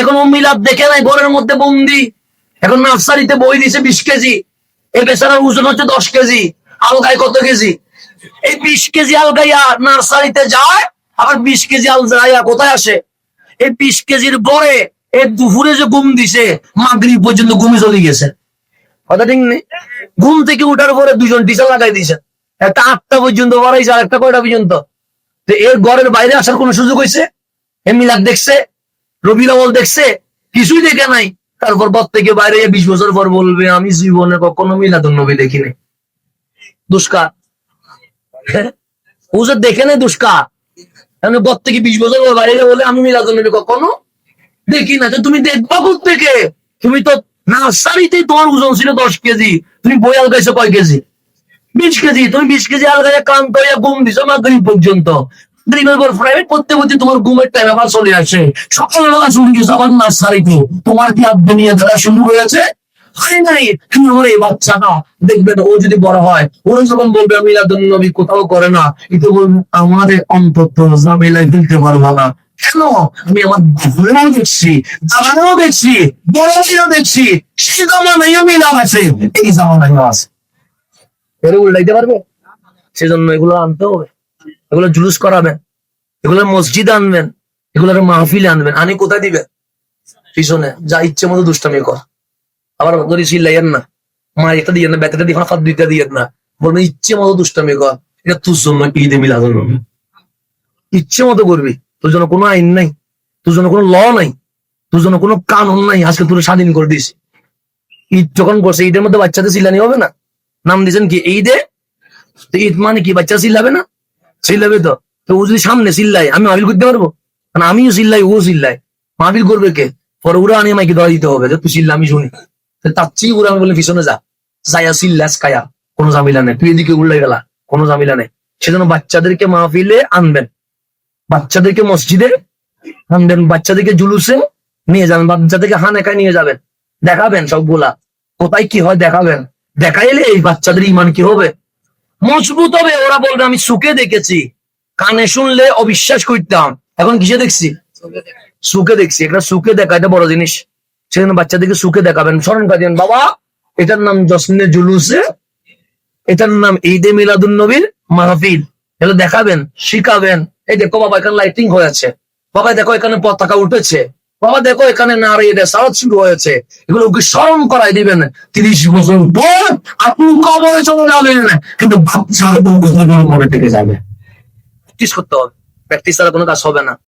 এখন ও মিলাদ দেখে নাই ঘরের মধ্যে বন্দি। এখন নার্সারিতে বই দিছে বিশ কেজি। এই বেচারার ওজন হচ্ছে দশ কেজি। আলগায় কত কেজি? এই বিশ কেজি আলগাইয়া নার্সারিতে যায়, আবার বিশ কেজি আলগাইয়া কোথায় আসে? এই বিশ কেজির পরে এই দুপুরে যে ঘুম দিছে, মাগরিব পর্যন্ত ঘুমে চলে গেছে। কথা ঠিক নেই? ঘুম থেকে উঠার পরে দুজন টিচার লাগাই দিয়েছে একটা আটটা পর্যন্ত বাড়াইছে, আর একটা কয়টা পর্যন্ত? এর ঘরের বাইরে আসার কোন সুযোগ হয়েছে এ মিলাদ দেখছে? রবি লাওয়াল দেখছে, কিছুই দেখে নাই। তারপর পর থেকে বাইরে বিশ বছর পর বলবে, আমি জীবনে কখনো মিলাদ নবী দেখিনি। দুষ্কার হ্যাঁ? ও যে দেখে নাই দুষ্কার এখন থেকে বিশ বছর পর বাইরে বলে, আমি মিলাদ নবী কখনো দেখি না তুমি দেখবা থেকে তুমি তো নার্সারিতেই তোমার ওজন ছিল দশ কেজি। তুমি বই আলগাইছো কয় কেজি? বিশ কেজি। তুমি বিশ কেজি আলগাইয়া ক্লান্ত হইয়া ঘুম দিছো মাগরিব পর্যন্ত। প্রাইভেট পড়তে পড়তে তোমার ঘুমের টাইম আবার চলে আসে। সকালবেলা শুরু গেছো আবার তোমার কি আব্দু নিয়ে ধরা শুরু হয় নাই আমার এই বাচ্চাটা দেখবেন ও যদি বড় হয়, ওরা যখন বলবে আমি নবী কোথাও করে না। বলবে অন্তত জামেলায় দিতে পারব না। কেন? আমি আমার বাবারও দেখছি দাদারও দেখছি, বড়দেরও দেখছি, সেই জামানায় মিলাম আছে। এই জামানায় আছে। এর উল্টাইতে পারবে? সেজন্য এগুলো আনতে হবে। এগুলো জুলুস করাবেন, এগুলো মসজিদ আনবেন, এগুলোর মাহফিলে আনবেন। আনি কোথায় দিবেন পিছনে। যা ইচ্ছে মতো দুষ্টামি কর। আবার ধরি চিল্লাইয়েন না মা এটা দিয়ে না বেতাটা দিয়ে ফাঁকা দুইটা দিয়ে না। বলবেন ইচ্ছে মতো দুষ্টামি কর। এটা তোর জন্য ঈদে মিলাদ ইচ্ছে মতো করবি। তোর জন্য কোনো আইন নাই। তোর জন্য কোনো ল নাই। তোর জন্য কোনো কানুন নাই। আজকে তোর স্বাধীন করে দিস ঈদ যখন করছে ঈদের মধ্যে বাচ্চাদের চিল্লানি হবে না? নাম দিয়েছেন কি? ঈদে? ঈদ মানে কি? বাচ্চা চিল্লাবে না? চিল্লাবে তো? তো ও যদি সামনে চিল্লাই আমি মাহবিল করতে পারব? কারণ আমিও চিল্লাই, ও চিল্লাই মাহবিল করবে কে? পরে ওরা আনি আমাকে ধরা দিতে হবে, যে তুই চিল্লা, আমি শুনি। তার চেয়ে ওরা আমি বলে পিছনে যা। যাইয়া চিল্লাস কায়া কোনো জামিলা নেই। তুই এদিকে উল্লাই গেলা। কোনো জামিলা নেই। সেজন্য বাচ্চাদেরকে মাহফিলে আনবেন। বাচ্চাদেরকে মসজিদে আনবেন। বাচ্চাদেরকে জুলুসে নিয়ে যাবেন। বাচ্চাদেরকে হানেকায় নিয়ে যাবেন। দেখাবেন সবগুলা। কোথায় কি হয় দেখাবেন। দেখাইলে এই বাচ্চাদের ইমান কি হবে? মজবুত হবে ওরা বলবে আমি সুখে দেখেছি। কানে শুনলে অবিশ্বাস করতাম। এখন কিসে দেখছি? সুখে দেখছি। একটা সুখে দেখা এটা বড় জিনিস। সেজন্য বাচ্চাদেরকে সুখে দেখাবেন। স্মরণ করেন বাবা এটার নাম জসনে জুলুসে এটার নাম ঈদে মিলাদুন নবীর মাহফিল। এটা দেখাবেন শিখাবেন। এই দেখো বাবা এখানে লাইটিং হয়েছে বাবা দেখো এখানে পতাকা উঠেছে। বাবা দেখো, এখানে নারী সারাত শুরু হয়েছে। এগুলো ওকে স্মরণ করাই দিবেন। তিরিশ বছর পর আপনি কবরে চলে যাবেন। কিন্তু বাচ্চা মনে থেকে যাবে। প্র্যাকটিস করতে হবে। প্র্যাকটিস ছাড়া কোনো কাজ হবে না।